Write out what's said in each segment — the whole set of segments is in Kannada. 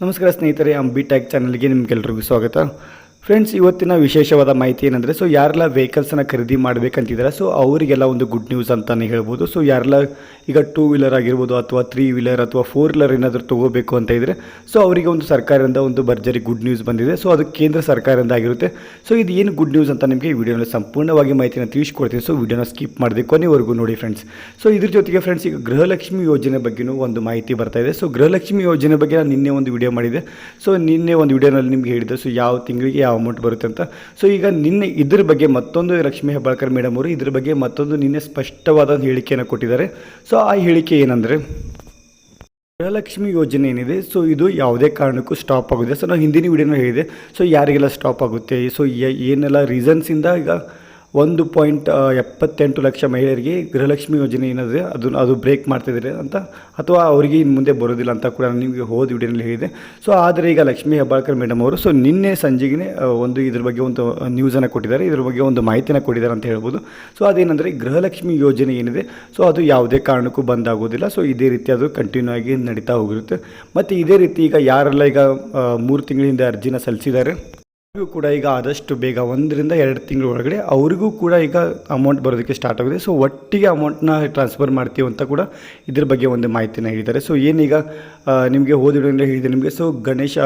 ನಮಸ್ಕಾರ ಸ್ನೇಹಿತರೆ ಆಮ್ ಬಿ ಟ್ಯಾಕ್ ಚಾನಲ್ಗೆ ನಿಮ್ಗೆಲ್ರಿಗೂ ಸ್ವಾಗತ. ಫ್ರೆಂಡ್ಸ್ ಇವತ್ತಿನ ವಿಶೇಷವಾದ ಮಾಹಿತಿ ಏನಂದರೆ ಸೊ ಯಾರೆಲ್ಲ ವೆಹಿಕಲ್ಸನ್ನು ಖರೀದಿ ಮಾಡಬೇಕಂತಿದ್ದಾರೆ ಸೊ ಅವರಿಗೆಲ್ಲ ಒಂದು ಗುಡ್ ನ್ಯೂಸ್ ಅಂತಲೇ ಹೇಳ್ಬೋದು. ಸೊ ಯಾರೆಲ್ಲ ಈಗ ಟೂ ವೀಲರ್ ಆಗಿರ್ಬೋದು ಅಥವಾ ತ್ರೀ ವೀಲರ್ ಅಥವಾ ಫೋರ್ ವೀಲರ್ ಏನಾದರೂ ತೊಗೋಬೇಕು ಅಂತ ಇದ್ದರೆ ಸೊ ಅವರಿಗೆ ಒಂದು ಸರ್ಕಾರದಿಂದ ಒಂದು ಭರ್ಜರಿ ಗುಡ್ ನ್ಯೂಸ್ ಬಂದಿದೆ. ಸೊ ಅದು ಕೇಂದ್ರ ಸರ್ಕಾರದಿಂದ ಆಗಿರುತ್ತೆ. ಸೊ ಇದು ಏನು ಗುಡ್ ನ್ಯೂಸ್ ಅಂತ ನಿಮಗೆ ಈ ವಿಡಿಯೋನಲ್ಲಿ ಸಂಪೂರ್ಣವಾಗಿ ಮಾಹಿತಿನ ತಿಳಿಸ್ಕೊಡ್ತೀನಿ. ಸೊ ವಿಡಿಯೋನ ಸ್ಕಿಪ್ ಮಾಡಿದೆ ಕೊನೆವರೆಗೂ ನೋಡಿ ಫ್ರೆಂಡ್ಸ್ ಸೊ ಇದ್ರ ಜೊತೆಗೆ ಫ್ರೆಂಡ್ಸ್ ಈಗ ಗೃಹಲಕ್ಷ್ಮಿ ಯೋಜನೆ ಬಗ್ಗೆನೂ ಒಂದು ಮಾಹಿತಿ ಬರ್ತಾ ಇದೆ. ಸೊ ಗೃಹಲಕ್ಷ್ಮಿ ಯೋಜನೆ ಬಗ್ಗೆ ನಾನು ನಿನ್ನೆ ಒಂದು ವಿಡಿಯೋ ಮಾಡಿದೆ ಸೊ ನಿನ್ನೆ ಒಂದು ವಿಡಿಯೋನಲ್ಲಿ ನಿಮಗೆ ಹೇಳಿದೆ ಸೊ ಯಾವ ತಿಂಗಳಿಗೆ ಯಾವ ಅಮೌಂಟ್ ಬರುತ್ತೆ ಅಂತ. ಸೊ ಈಗ ನಿನ್ನೆ ಇದ್ರ ಬಗ್ಗೆ ಮತ್ತೊಂದು ಲಕ್ಷ್ಮೀ ಹೆಬ್ಬಾಳ್ಕರ್ ಮೇಡಮ್ ಅವರು ಇದ್ರ ಬಗ್ಗೆ ಮತ್ತೊಂದು ನಿನ್ನೆ ಸ್ಪಷ್ಟವಾದ ಹೇಳಿಕೆಯನ್ನು ಕೊಟ್ಟಿದ್ದಾರೆ. ಸೊ ಆ ಹೇಳಿಕೆ ಏನಂದರೆ ಗೃಹಲಕ್ಷ್ಮಿ ಯೋಜನೆ ಏನಿದೆ ಸೊ ಇದು ಯಾವುದೇ ಕಾರಣಕ್ಕೂ ಸ್ಟಾಪ್ ಆಗುತ್ತೆ. ಸೊ ನಾವು ಹಿಂದಿನ ವಿಡಿಯೋನ ಹೇಳಿದೆ. ಸೊ ಯಾರಿಗೆಲ್ಲ ಸ್ಟಾಪ್ ಆಗುತ್ತೆ? ಸೊ ಏನೆಲ್ಲ ರೀಸನ್ಸಿಂದ ಈಗ ಒಂದು ಪಾಯಿಂಟ್ ಎಪ್ಪತ್ತೆಂಟು ಲಕ್ಷ ಮಹಿಳೆಯರಿಗೆ ಗೃಹಲಕ್ಷ್ಮಿ ಯೋಜನೆ ಏನಿದೆ ಅದನ್ನು ಅದು ಬ್ರೇಕ್ ಮಾಡ್ತಿದ್ದಾರೆ ಅಂತ, ಅಥವಾ ಅವರಿಗೆ ಇನ್ನು ಮುಂದೆ ಬರೋದಿಲ್ಲ ಅಂತ ಕೂಡ ನಿಮಗೆ ಹೋದ ವಿಡಿಯೋನಲ್ಲಿ ಹೇಳಿದೆ. ಸೊ ಆದರೆ ಈಗ ಲಕ್ಷ್ಮಿ ಹೆಬ್ಬಾಳ್ಕರ್ ಮೇಡಮ್ ಅವರು ಸೊ ನಿನ್ನೆ ಸಂಜೆಗೆ ಒಂದು ಇದ್ರ ಬಗ್ಗೆ ಒಂದು ನ್ಯೂಸನ್ನು ಕೊಟ್ಟಿದ್ದಾರೆ. ಇದ್ರ ಬಗ್ಗೆ ಒಂದು ಮಾಹಿತಿನ ಕೊಟ್ಟಿದ್ದಾರೆ ಅಂತ ಹೇಳ್ಬೋದು. ಸೊ ಅದೇನೆಂದರೆ ಗೃಹಲಕ್ಷ್ಮಿ ಯೋಜನೆ ಏನಿದೆ ಸೊ ಅದು ಯಾವುದೇ ಕಾರಣಕ್ಕೂ ಬಂದಾಗೋದಿಲ್ಲ ಸೊ ಇದೇ ರೀತಿ ಅದು ಕಂಟಿನ್ಯೂ ಆಗಿ ನಡೀತಾ ಹೋಗಿರುತ್ತೆ. ಮತ್ತು ಇದೇ ರೀತಿ ಈಗ ಯಾರೆಲ್ಲ ಈಗ ಮೂರು ತಿಂಗಳಿಂದ ಅರ್ಜಿನ ಸಲ್ಲಿಸಿದ್ದಾರೆ? ಕೂಡ ಈಗ ಆದಷ್ಟು ಬೇಗ ಒಂದರಿಂದ ಎರಡು ತಿಂಗಳ ಒಳಗಡೆ ಅವರಿಗೂ ಕೂಡ ಈಗ ಅಮೌಂಟ್ ಬರೋದಕ್ಕೆ ಸ್ಟಾರ್ಟ್ ಆಗಿದೆ. ಸೊ ಒಟ್ಟಿಗೆ ಅಮೌಂಟ್ನ ಟ್ರಾನ್ಸ್ಫರ್ ಮಾಡ್ತೀವಿ ಅಂತ ಕೂಡ ಇದ್ರ ಬಗ್ಗೆ ಒಂದು ಮಾಹಿತಿನ ಹೇಳಿದ್ದಾರೆ. ಸೊ ಏನೀಗ ನಿಮಗೆ ಓದಿಡೋದ್ರಿಂದ ಹೇಳಿದೆ ನಿಮಗೆ. ಸೊ ಗಣೇಶ,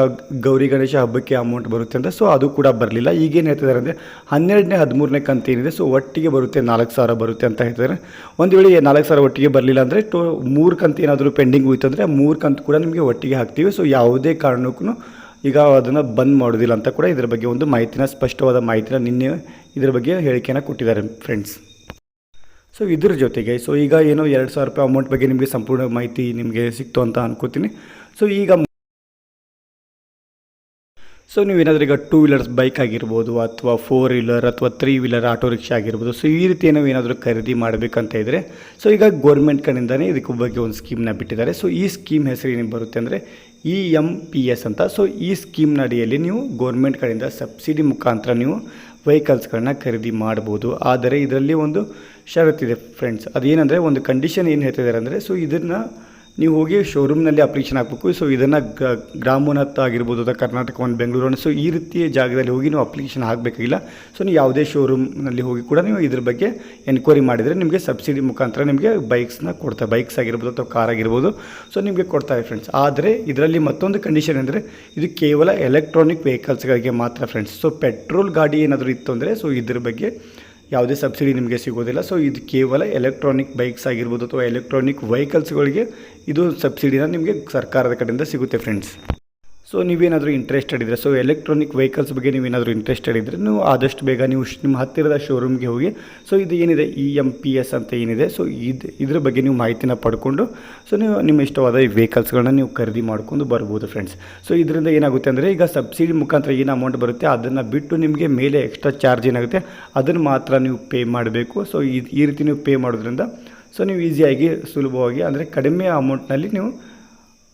ಗೌರಿ ಗಣೇಶ ಹಬ್ಬಕ್ಕೆ ಅಮೌಂಟ್ ಬರುತ್ತೆ ಅಂತ. ಸೊ ಅದು ಕೂಡ ಬರಲಿಲ್ಲ. ಈಗೇನು ಹೇಳ್ತಿದ್ದಾರೆ ಅಂದರೆ ಹನ್ನೆರಡನೇ, ಹದಿಮೂರನೇ ಕಂತು ಏನಿದೆ ಸೊ ಒಟ್ಟಿಗೆ ಬರುತ್ತೆ ನಾಲ್ಕು ಸಾವಿರ ಬರುತ್ತೆ ಅಂತ ಹೇಳ್ತಿದ್ದಾರೆ. ಒಂದು ವೇಳೆ ನಾಲ್ಕು ಸಾವಿರ ಒಟ್ಟಿಗೆ ಬರಲಿಲ್ಲ ಅಂದರೆ ಟೋ, ಮೂರು ಕಂತು ಏನಾದರೂ ಪೆಂಡಿಂಗ್ ಹೋಯ್ತು ಅಂದರೆ ಮೂರು ಕಂತು ಕೂಡ ನಿಮಗೆ ಒಟ್ಟಿಗೆ ಹಾಕ್ತೀವಿ. ಸೊ ಯಾವುದೇ ಕಾರಣಕ್ಕೂ ಈಗ ಅದನ್ನು ಬಂದ್ ಮಾಡೋದಿಲ್ಲ ಅಂತ ಕೂಡ ಇದರ ಬಗ್ಗೆ ಒಂದು ಮಾಹಿತಿನ, ಸ್ಪಷ್ಟವಾದ ಮಾಹಿತಿನ ನಿನ್ನೆ ಇದರ ಬಗ್ಗೆ ಹೇಳಿಕೆಯನ್ನು ಕೊಟ್ಟಿದ್ದಾರೆ ಫ್ರೆಂಡ್ಸ್ ಸೊ ಇದ್ರ ಜೊತೆಗೆ ಸೊ ಈಗ ಏನೋ ಎರಡು ಸಾವಿರ ರೂಪಾಯಿ ಅಮೌಂಟ್ ಬಗ್ಗೆ ನಿಮಗೆ ಸಂಪೂರ್ಣ ಮಾಹಿತಿ ನಿಮಗೆ ಸಿಕ್ತು ಅಂತ ಅನ್ಕೋತೀನಿ. ಸೊ ಈಗ ಸೊ ನೀವೇನಾದ್ರೂ ಈಗ ಟೂ ವೀಲರ್ಸ್ ಬೈಕ್ ಆಗಿರ್ಬೋದು ಅಥವಾ ಫೋರ್ ವೀಲರ್ ಅಥವಾ ತ್ರೀ ವೀಲರ್ ಆಟೋ ರಿಕ್ಷಾ ಆಗಿರ್ಬೋದು ಸೊ ಈ ರೀತಿ ನಾವು ಏನಾದರೂ ಖರೀದಿ ಮಾಡಬೇಕಂತ ಇದ್ದರೆ ಸೊ ಈಗ ಗೌರ್ಮೆಂಟ್ ಕಡೆಯಿಂದನೇ ಇದಕ್ಕೆ ಬಗ್ಗೆ ಒಂದು ಸ್ಕೀಮ್ನ ಬಿಟ್ಟಿದ್ದಾರೆ. ಸೊ ಈ ಸ್ಕೀಮ್ ಹೆಸರು ಏನು ಬರುತ್ತೆ ಅಂದರೆ ಇ ಎಂ ಪಿ ಎಸ್ ಅಂತ. ಸೊ ಈ ಸ್ಕೀಮ್ನ ಅಡಿಯಲ್ಲಿ ನೀವು ಗೌರ್ಮೆಂಟ್ ಕಡೆಯಿಂದ ಸಬ್ಸಿಡಿ ಮುಖಾಂತರ ನೀವು ವೆಹಿಕಲ್ಸ್ಗಳನ್ನ ಖರೀದಿ ಮಾಡ್ಬೋದು. ಆದರೆ, ಇದರಲ್ಲಿ ಒಂದು ಷರತ್ತಿದೆ ಫ್ರೆಂಡ್ಸ್ ಅದೇನಂದರೆ, ಒಂದು ಕಂಡೀಷನ್ ಏನು ಹೇಳ್ತಿದ್ದಾರೆ ಅಂದರೆ ಸೊ ಇದನ್ನು ನೀವು ಹೋಗಿ ಶೋರೂಮ್ನಲ್ಲಿ ಅಪ್ಲಿಕೇಶನ್ ಹಾಕಬೇಕು. ಸೊ ಇದನ್ನು ಗ್ರಾಮೋನ್ನತ ಆಗಿರ್ಬೋದು ಅಥವಾ ಕರ್ನಾಟಕ ಒಂದು ಬೆಂಗಳೂರು ಸೊ ಈ ರೀತಿಯ ಜಾಗದಲ್ಲಿ ಹೋಗಿ ನೀವು ಅಪ್ಲಿಕೇಶನ್ ಹಾಕಬೇಕಾಗಿಲ್ಲ. ಸೊ ನೀವು ಯಾವುದೇ ಶೋರೂಮ್ನಲ್ಲಿ ಹೋಗಿ ಕೂಡ ನೀವು ಇದ್ರ ಬಗ್ಗೆ ಎನ್ಕ್ವೈರಿ ಮಾಡಿದರೆ ನಿಮಗೆ ಸಬ್ಸಿಡಿ ಮುಖಾಂತರ ನಿಮಗೆ ಬೈಕ್ಸ್ನ ಕೊಡ್ತಾರೆ. ಬೈಕ್ಸ್ ಆಗಿರ್ಬೋದು, ಅಥವಾ ಕಾರ್ ಆಗಿರ್ಬೋದು. ಸೊ ನಿಮಗೆ ಕೊಡ್ತಾರೆ ಫ್ರೆಂಡ್ಸ್ ಆದರೆ, ಇದರಲ್ಲಿ ಮತ್ತೊಂದು ಕಂಡೀಷನ್ ಅಂದರೆ ಇದು ಕೇವಲ ಎಲೆಕ್ಟ್ರಾನಿಕ್ ವೆಹಿಕಲ್ಸ್ಗಳಿಗೆ ಮಾತ್ರ ಫ್ರೆಂಡ್ಸ್ ಸೊ ಪೆಟ್ರೋಲ್ ಗಾಡಿ ಏನಾದರೂ ಇತ್ತು ಅಂದರೆ ಸೊ ಇದ್ರ ಬಗ್ಗೆ ಯಾವುದೇ ಸಬ್ಸಿಡಿ ನಿಮಗೆ ಸಿಗೋದಿಲ್ಲ. ಸೊ ಇದು ಕೇವಲ ಎಲೆಕ್ಟ್ರಾನಿಕ್ ಬೈಕ್ಸ್ ಆಗಿರ್ಬೋದು ಅಥವಾ ಎಲೆಕ್ಟ್ರಾನಿಕ್ ವೆಹಿಕಲ್ಸ್ಗಳಿಗೆ ಇದು ಸಬ್ಸಿಡಿನ ನಿಮಗೆ ಸರ್ಕಾರದ ಕಡೆಯಿಂದ ಸಿಗುತ್ತೆ ಫ್ರೆಂಡ್ಸ್ ಸೊ ನೀವೇನಾದರೂ ಇಂಟ್ರೆಸ್ಟೆಡ್ ಇದ್ದರೆ ಸೊ ಎಲೆಕ್ಟ್ರಾನಿಕ್ ವೆಹಿಕಲ್ಸ್ ಬಗ್ಗೆ ನೀವೇನಾದರೂ ಇಂಟ್ರೆಸ್ಟೆಡ್ ಇದ್ದರೆ ನೀವು ಆದಷ್ಟು ಬೇಗ ನೀವು ನಿಮ್ಮ ಹತ್ತಿರದ ಶೋರೂಮ್ಗೆ ಹೋಗಿ ಸೊ ಇದು ಏನಿದೆ ಇ ಎಂ ಪಿ ಎಸ್ ಅಂತ ಏನಿದೆ ಸೊ ಇದು ಇದ್ರ ಬಗ್ಗೆ ನೀವು ಮಾಹಿತಿನ ಪಡ್ಕೊಂಡು ಸೊ ನೀವು ನಿಮ್ಮ ಇಷ್ಟವಾದ ಈ ವೆಹಿಕಲ್ಸ್ಗಳನ್ನ ನೀವು ಖರೀದಿ ಮಾಡ್ಕೊಂಡು ಬರ್ಬೋದು ಫ್ರೆಂಡ್ಸ್ ಸೊ ಇದರಿಂದ ಏನಾಗುತ್ತೆ ಅಂದರೆ, ಈಗ ಸಬ್ಸಿಡಿ ಮುಖಾಂತರ ಏನು ಅಮೌಂಟ್ ಬರುತ್ತೆ, ಅದನ್ನು ಬಿಟ್ಟು ನಿಮಗೆ ಮೇಲೆ ಎಕ್ಸ್ಟ್ರಾ ಚಾರ್ಜ್ ಏನಾಗುತ್ತೆ, ಅದನ್ನು ಮಾತ್ರ ನೀವು ಪೇ ಮಾಡಬೇಕು. ಸೊ ಈ ರೀತಿ ನೀವು ಪೇ ಮಾಡೋದ್ರಿಂದ ಸೊ ನೀವು ಈಸಿಯಾಗಿ ಸುಲಭವಾಗಿ, ಅಂದರೆ ಕಡಿಮೆ ಅಮೌಂಟ್ನಲ್ಲಿ ನೀವು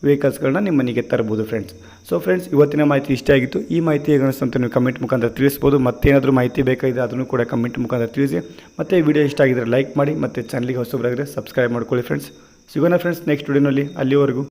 ವೆಹಿಕಲ್ಸ್ಗಳನ್ನ ನಿಮ್ಮ ಮನೆಗೆ ತರ್ಬೋದು ಫ್ರೆಂಡ್ಸ್ ಸೊ ಫ್ರೆಂಡ್ಸ್ ಇವತ್ತಿನ ಮಾಹಿತಿ ಇಷ್ಟ ಆಗಿತ್ತು. ಈ ಮಾಹಿತಿ ಹೇಗೆ ಅಂತ ನೀವು ಕಮೆಂಟ್ ಮುಖಾಂತರ ತಿಳಿಸ್ಬೋದು. ಮತ್ತೇನಾದರೂ ಮಾಹಿತಿ ಬೇಕಾಗಿದೆ ಅದನ್ನು ಕೂಡ ಕಮೆಂಟ್ ಮುಖಾಂತರ ತಿಳಿಸಿ. ಮತ್ತು ವಿಡಿಯೋ ಇಷ್ಟ ಆಗಿದ್ರೆ ಲೈಕ್ ಮಾಡಿ, ಮತ್ತು ಚಾನಲ್ಗೆ ಹೊಸಬರಾಗಿದ್ರೆ ಸಬ್ಸ್ಕ್ರೈಬ್ ಮಾಡ್ಕೊಳ್ಳಿ ಫ್ರೆಂಡ್ಸ್ ಸಿಗೋಣ ಫ್ರೆಂಡ್ಸ್ ನೆಕ್ಸ್ಟ್ ವಿಡಿಯೋನಲ್ಲಿ ಅಲ್ಲಿವರೆಗೂ.